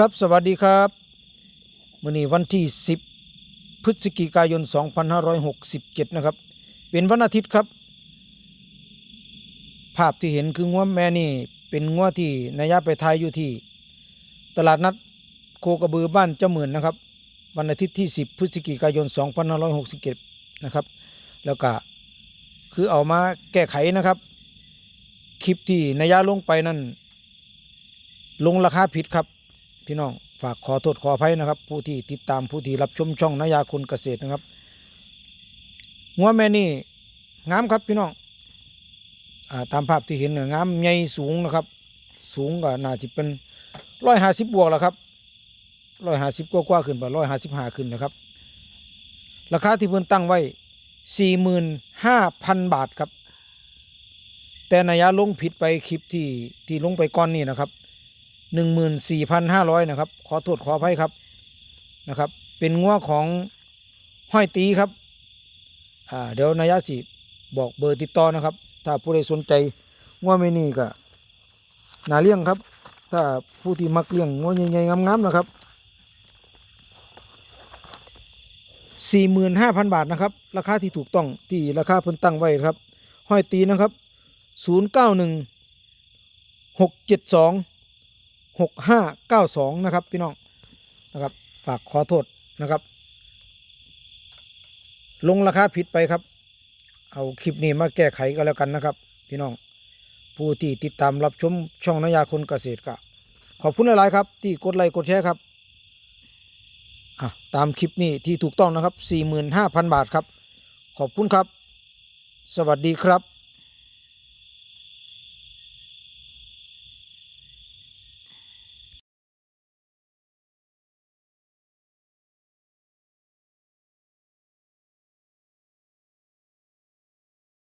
ครับสวัสดีครับมื้อนี้วันที่ 10 พฤศจิกายน 2567 นะครับ เป็นวันอาทิตย์ครับ ภาพที่เห็นคืองัวแม่นี่ เป็นงัวที่นายาไปทายอยู่ที่ ตลาดนัดโคกระบือบ้านเจ้าหมื่นนะครับ วันอาทิตย์ที่ 10 พฤศจิกายน 2567 นะครับ แล้วก็คือเอามาแก้ไขนะครับ คลิปที่นายาลงไปนั่นลงราคาผิดครับ พี่น้องฝากขอโทษขออภัยนะครับ ผู้ที่ติดตามผู้ที่รับชมช่องนายาคนเกษตรนะครับงัวแม่นี่งามครับพี่น้องอาตามภาพที่เห็นเนี่ยงามใหญ่สูงนะครับ สูงก็น่าจะเป็นร้อยห้าสิบบวกแล้วครับร้อยห้าสิบกว่าๆขึ้นไปร้อยห้าสิบห้าขึ้นนะครับ ราคาที่เพิ่นตั้งไว้สี่หมื่นห้าพันบาทครับ แต่นายาลงผิดไปคลิปที่ที่ลงไปก่อนนี่นะครับ หนึ่งหมื่นสี่พันห้าร้อยนะครับ ขอโทษขออภัยครับนะครับ เป็นงัวของห้อยตีครับอ่าเดี๋ยวนายะสิบอกเบอร์ติดต่อนะครับ ถ้าผู้ใดสนใจงัวไม่นี่ก็นาเลี้ยงครับ ถ้าผู้ที่มักเลี้ยงงัวใหญ่ๆงามๆนะครับสี่หมื่นห้าพันบาทนะครับ ราคาที่ถูกต้องที่ราคาเพิ่นตั้งไว้ครับ ห้อยตีนะครับศูนย์เก้า หกห้าเก้าสองนะครับพี่น้องนะครับฝากขอโทษนะครับ ลงราคาผิดไปครับ เอาคลิปนี้มาแก้ไขก็แล้วกันนะครับ พี่น้องผู้ที่ติดตามรับชมช่องนายาคนเกษตรก็ขอบคุณหลาย ๆ ครับ ที่กดไลค์กดแชร์ครับอะตามคลิปนี้ที่ถูกต้องนะครับ 45,000 บาทครับ ขอบคุณครับ สวัสดีครับ